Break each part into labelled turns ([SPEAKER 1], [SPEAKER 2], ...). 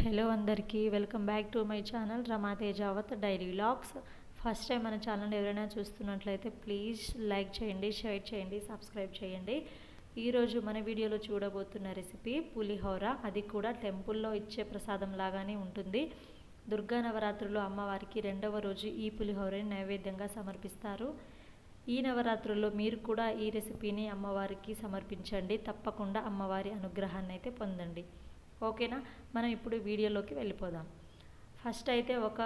[SPEAKER 1] Hello అందరికీ welcome back to my channel Ramatej Avath diary vlogs. First time మన channel ఎవరైనా చూస్తున్నట్లయితే please like చేయండి షేర్ చేయండి సబ్స్క్రైబ్ చేయండి. ఈరోజు మన వీడియోలో చూడబోతున్న రెసిపీ పులిహోర. అది కూడా టెంపుల్లో ఇచ్చే ప్రసాదం లాగానే ఉంటుంది. దుర్గా నవరాత్రులు అమ్మవారికి రెండవ రోజు ఈ పులిహోరని నైవేద్యంగా సమర్పిస్తారు. ఈ నవరాత్రుల్లో మీరు కూడా ఈ రెసిపీని అమ్మవారికి సమర్పించండి. తప్పకుండా అమ్మవారి అనుగ్రహాన్ని అయితే పొందండి. ఓకేనా? మనం ఇప్పుడు వీడియోలోకి వెళ్ళిపోదాం. ఫస్ట్ అయితే ఒక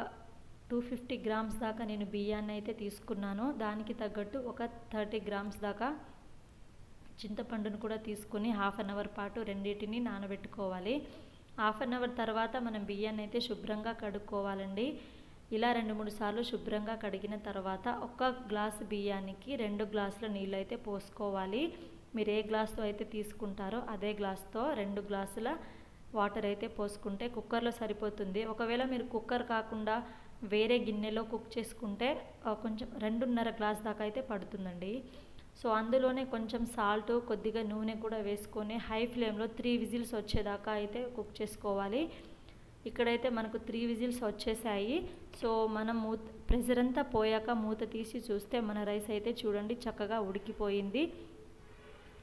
[SPEAKER 1] టూ ఫిఫ్టీ గ్రామ్స్ దాకా నేను బియ్యాన్ని అయితే తీసుకున్నాను. దానికి తగ్గట్టు ఒక థర్టీ గ్రామ్స్ దాకా చింతపండును కూడా తీసుకుని హాఫ్ అన్ అవర్ పాటు రెండింటిని నానబెట్టుకోవాలి. హాఫ్ అన్ అవర్ తర్వాత మనం బియ్యాన్ని అయితే శుభ్రంగా కడుక్కోవాలండి. ఇలా రెండు మూడు సార్లు శుభ్రంగా కడిగిన తర్వాత ఒక గ్లాస్ బియ్యానికి రెండు గ్లాసుల నీళ్ళు అయితే పోసుకోవాలి. మీరు ఏ గ్లాస్తో అయితే తీసుకుంటారో అదే గ్లాస్తో రెండు గ్లాసుల వాటర్ అయితే పోసుకుంటే కుక్కర్లో సరిపోతుంది. ఒకవేళ మీరు కుక్కర్ కాకుండా వేరే గిన్నెలో కుక్ చేసుకుంటే కొంచెం రెండున్నర గ్లాస్ దాకా అయితే పడుతుందండి. సో అందులోనే కొంచెం సాల్ట్ కొద్దిగా నూనె కూడా వేసుకొని హై ఫ్లేమ్లో త్రీ విజిల్స్ వచ్చేదాకా అయితే కుక్ చేసుకోవాలి. ఇక్కడైతే మనకు త్రీ విజిల్స్ వచ్చేసాయి. సో మనం మూత ప్రెషర్ అంతా పోయాక మూత తీసి చూస్తే మన రైస్ అయితే చూడండి చక్కగా ఉడికిపోయింది.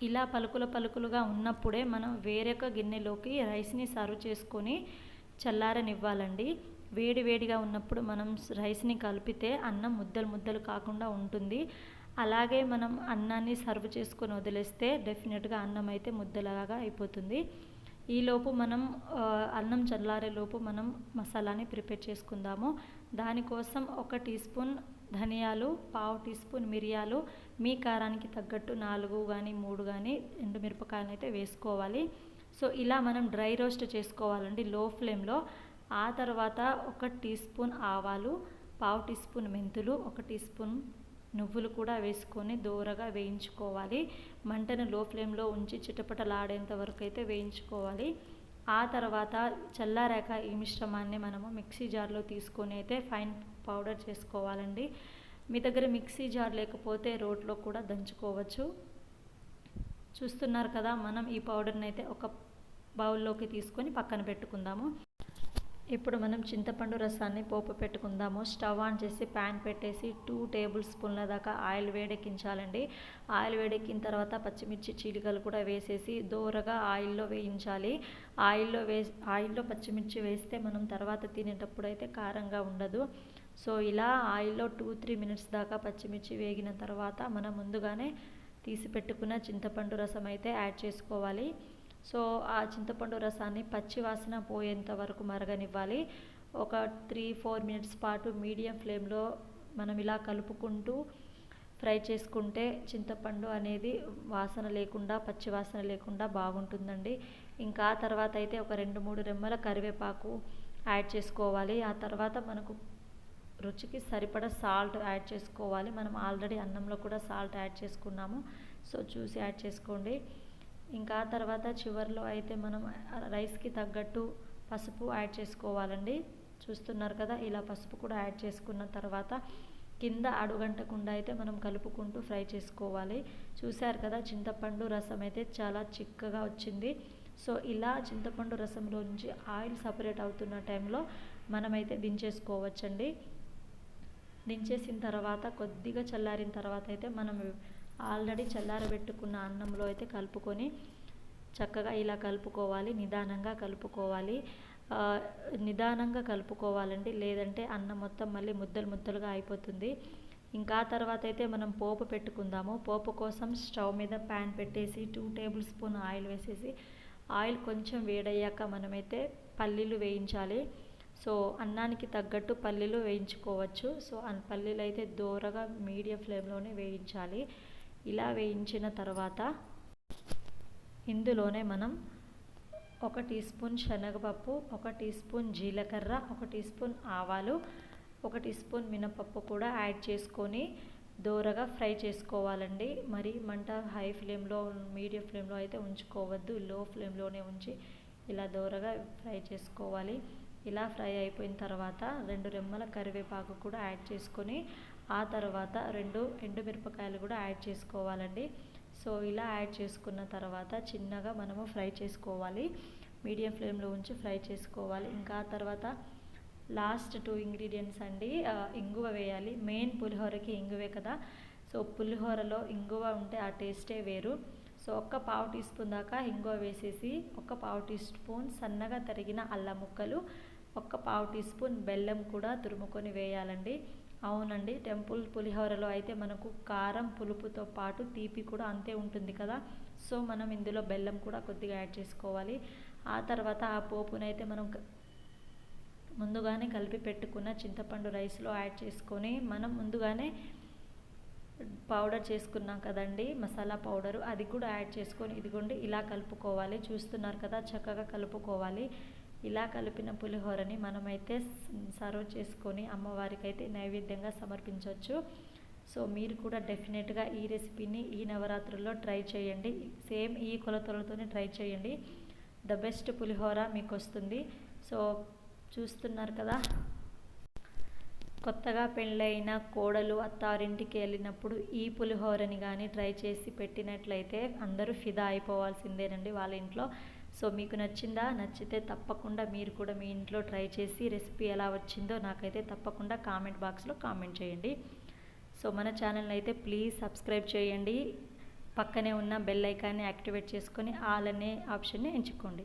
[SPEAKER 1] ఇలా పలుకుల పలుకులుగా ఉన్నప్పుడే మనం వేరొక గిన్నెలోకి రైస్ని సర్వ్ చేసుకొని చల్లారనివ్వాలండి. వేడి వేడిగా ఉన్నప్పుడు మనం రైస్ని కలిపితే అన్నం ముద్దలు ముద్దలు కాకుండా ఉంటుంది. అలాగే మనం అన్నాన్ని సర్వ్ చేసుకొని వదిలేస్తే డెఫినెట్గా అన్నం అయితే ముద్దలాగా అయిపోతుంది. ఈలోపు మనం అన్నం చల్లారేలోపు మనం మసాలాని ప్రిపేర్ చేసుకుందాము. దానికోసం ఒక టీ స్పూన్ ధనియాలు పావు టీ స్పూన్ మిరియాలు మీ కారానికి తగ్గట్టు నాలుగు కానీ మూడు కానీ ఎండుమిరపకాయలు అయితే వేసుకోవాలి. సో ఇలా మనం డ్రై రోస్ట్ చేసుకోవాలండి లో ఫ్లేమ్లో. ఆ తర్వాత ఒక టీ స్పూన్ ఆవాలు పావు టీ స్పూన్ మెంతులు ఒక టీ స్పూన్ నువ్వులు కూడా వేసుకొని దూరగా వేయించుకోవాలి. మంటను లో ఫ్లేమ్లో ఉంచి చిటపటలాడేంత వరకు అయితే వేయించుకోవాలి. ఆ తర్వాత చల్లారాక ఈ మిశ్రమాన్ని మనము మిక్సీ జార్లో తీసుకొని అయితే ఫైన్ పౌడర్ చేసుకోవాలండి. మీ దగ్గర మిక్సీ జార్ లేకపోతే రోట్లో కూడా దంచుకోవచ్చు. చూస్తున్నారు కదా మనం ఈ పౌడర్ని అయితే ఒక బౌల్లోకి తీసుకొని పక్కన పెట్టుకుందాము. ఇప్పుడు మనం చింతపండు రసాన్ని పోపు పెట్టుకుందాము. స్టవ్ ఆన్ చేసి ప్యాన్ పెట్టేసి టూ టేబుల్ స్పూన్ల దాకా ఆయిల్ వేడెక్కించాలండి. ఆయిల్ వేడెక్కిన తర్వాత పచ్చిమిర్చి చీలికలు కూడా వేసేసి దూరగా ఆయిల్లో వేయించాలి. ఆయిల్లో వే ఆయిల్లో పచ్చిమిర్చి వేస్తే మనం తర్వాత తినేటప్పుడు అయితే కారంగా ఉండదు. సో ఇలా ఆయిల్లో టూ త్రీ మినిట్స్ దాకా పచ్చిమిర్చి వేగిన తర్వాత మనం ముందుగానే తీసి పెట్టుకున్న చింతపండు రసం అయితే యాడ్ చేసుకోవాలి. సో ఆ చింతపండు రసాన్ని పచ్చి వాసన పోయేంత వరకు మరగనివ్వాలి. ఒక త్రీ ఫోర్ మినిట్స్ పాటు మీడియం ఫ్లేమ్లో మనం ఇలా కలుపుకుంటూ ఫ్రై చేసుకుంటే చింతపండు అనేది వాసన లేకుండా పచ్చి వాసన లేకుండా బాగుంటుందండి. ఇంకా తర్వాత అయితే ఒక రెండు మూడు రెమ్మల కరివేపాకు యాడ్ చేసుకోవాలి. ఆ తర్వాత మనకు రుచికి సరిపడ సాల్ట్ యాడ్ చేసుకోవాలి. మనం ఆల్రెడీ అన్నంలో కూడా సాల్ట్ యాడ్ చేసుకున్నాము. సో చూసి యాడ్ చేసుకోండి. ఇంకా తర్వాత చివరిలో అయితే మనం రైస్కి తగ్గట్టు పసుపు యాడ్ చేసుకోవాలండి. చూస్తున్నారు కదా ఇలా పసుపు కూడా యాడ్ చేసుకున్న తర్వాత కింద అడుగంటకుండా అయితే మనం కలుపుకుంటూ ఫ్రై చేసుకోవాలి. చూశారు కదా చింతపండు రసం అయితే చాలా చిక్కగా వచ్చింది. సో ఇలా చింతపండు రసంలో నుంచి ఆయిల్ సపరేట్ అవుతున్న టైంలో మనమైతే దించేసుకోవచ్చండి. దించేసిన తర్వాత కొద్దిగా చల్లారిన తర్వాత అయితే మనం ఆల్రెడీ చల్లారబెట్టుకున్న అన్నంలో అయితే కలుపుకొని చక్కగా ఇలా కలుపుకోవాలి నిదానంగా కలుపుకోవాలి. నిదానంగా కలుపుకోవాలండి లేదంటే అన్నం మొత్తం మళ్ళీ ముద్దలు ముద్దలుగా అయిపోతుంది. ఇంకా తర్వాత అయితే మనం పోపు పెట్టుకుందాము. పోపు కోసం స్టవ్ మీద ప్యాన్ పెట్టేసి టూ టేబుల్ స్పూన్ ఆయిల్ వేసేసి ఆయిల్ కొంచెం వేడయ్యాక మనమైతే పల్లీలు వేయించాలి. సో అన్నానికి తగ్గట్టు పల్లీలు వేయించుకోవచ్చు. సో పల్లీలు అయితే దూరగా మీడియం ఫ్లేమ్లోనే వేయించాలి. ఇలా వేయించిన తర్వాత ఇందులోనే మనం ఒక టీ స్పూన్ శనగపప్పు ఒక టీ స్పూన్ జీలకర్ర ఒక టీ స్పూన్ ఆవాలు ఒక టీ స్పూన్ మినపప్పు కూడా యాడ్ చేసుకొని దోరగా ఫ్రై చేసుకోవాలండి. మరి మంట హై ఫ్లేమ్లో మీడియం ఫ్లేమ్లో అయితే ఉంచుకోవద్దు. లో ఫ్లేమ్లోనే ఉంచి ఇలా దోరగా ఫ్రై చేసుకోవాలి. ఇలా ఫ్రై అయిపోయిన తర్వాత రెండు రెమ్మల కరివేపాకు కూడా యాడ్ చేసుకొని ఆ తర్వాత రెండు ఎండుమిరపకాయలు కూడా యాడ్ చేసుకోవాలండి. సో ఇలా యాడ్ చేసుకున్న తర్వాత చిన్నగా మనము ఫ్రై చేసుకోవాలి. మీడియం ఫ్లేమ్లో ఉంచి ఫ్రై చేసుకోవాలి. ఇంకా తర్వాత లాస్ట్ టూ ఇంగ్రీడియంట్స్ అండి ఇంగువ వేయాలి. మెయిన్ పులిహోరకి ఇంగువే కదా. సో పులిహోరలో ఇంగువ ఉంటే ఆ టేస్టే వేరు. సో ఒక్క పావు టీ స్పూన్ దాకా ఇంగువ వేసేసి ఒక పావు టీ స్పూన్ సన్నగా తరిగిన అల్లం ముక్కలు ఒక్క పావు టీ స్పూన్ బెల్లం కూడా తురుముకొని వేయాలండి. అవునండి. టెంపుల్ పులిహోరలో అయితే మనకు కారం పులుపుతో పాటు తీపి కూడా అంతే ఉంటుంది కదా. సో మనం ఇందులో బెల్లం కూడా కొద్దిగా యాడ్ చేసుకోవాలి. ఆ తర్వాత ఆ పోపునైతే మనం ముందుగానే కలిపి పెట్టుకున్న చింతపండు రైస్లో యాడ్ చేసుకొని మనం ముందుగానే పౌడర్ చేసుకున్నాం కదండి మసాలా పౌడరు. అది కూడా యాడ్ చేసుకొని ఇదిగోండి ఇలా కలుపుకోవాలి. చూస్తున్నారు కదా చక్కగా కలుపుకోవాలి. ఇలా కలిపిన పులిహోరని మనమైతే సర్వ్ చేసుకొని అమ్మవారికి అయితే నైవేద్యంగా సమర్పించవచ్చు. సో మీరు కూడా డెఫినెట్గా ఈ రెసిపీని ఈ నవరాత్రుల్లో ట్రై చేయండి. సేమ్ ఈ కొలతలతోనే ట్రై చేయండి. ద బెస్ట్ పులిహోర మీకు వస్తుంది సో చూస్తున్నారు కదా? కొత్తగా పెళ్ళైన కోడలు అత్తారింటికి వెళ్ళినప్పుడు ఈ పులిహోరని కానీ ట్రై చేసి పెట్టినట్లయితే అందరూ ఫిదా అయిపోవాల్సిందేనండి వాళ్ళ ఇంట్లో. సో మీకు నచ్చిందా? నచ్చితే తప్పకుండా మీరు కూడా మీ ఇంట్లో ట్రై చేసి రెసిపీ ఎలా వచ్చిందో నాకైతే తప్పకుండా కామెంట్ బాక్స్లో కామెంట్ చేయండి. సో మన ఛానల్ని అయితే ప్లీజ్ సబ్స్క్రైబ్ చేయండి. పక్కనే ఉన్న బెల్ ఐకాన్ని యాక్టివేట్ చేసుకొని ఆల్ అనే ఆప్షన్ని ఎంచుకోండి.